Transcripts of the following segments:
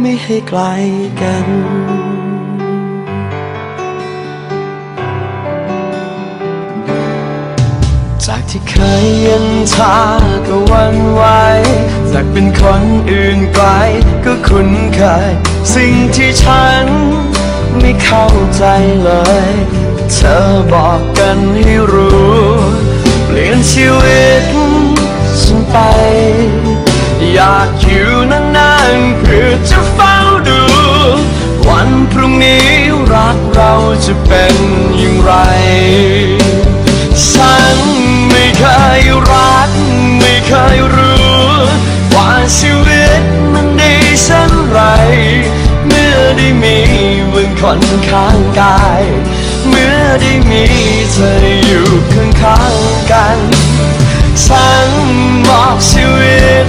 ไม่ให้ไกลกัน จากที่เคยเย็นชาก็วันไหวจากเป็นคนอื่นไกลก็คุ้นเคย สิ่งที่ฉันไม่เข้าใจเลย เธอบอกกันให้รู้ จะเป็นอย่างไร ฉันไม่เคยรัก ไม่เคยรู้ ว่าชีวิตมันดีเช่นไร เมื่อได้มีมึงคนข้างกาย เมื่อได้มีเธออยู่ข้างข้างๆกัน ฉันมอบชีวิต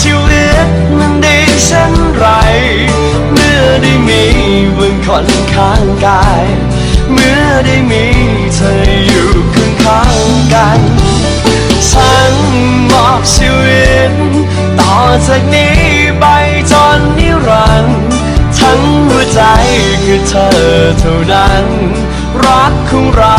ชีวิตมันดีเช่นไร เมื่อได้มีมึงคนข้างกาย เมื่อได้มีเธออยู่ข้างข้างๆกันฉันมอบชีวิต ต่อจากนี้ไปจนนิรันดร์ทั้งหัวใจคือเธอเท่านั้น รักของเรา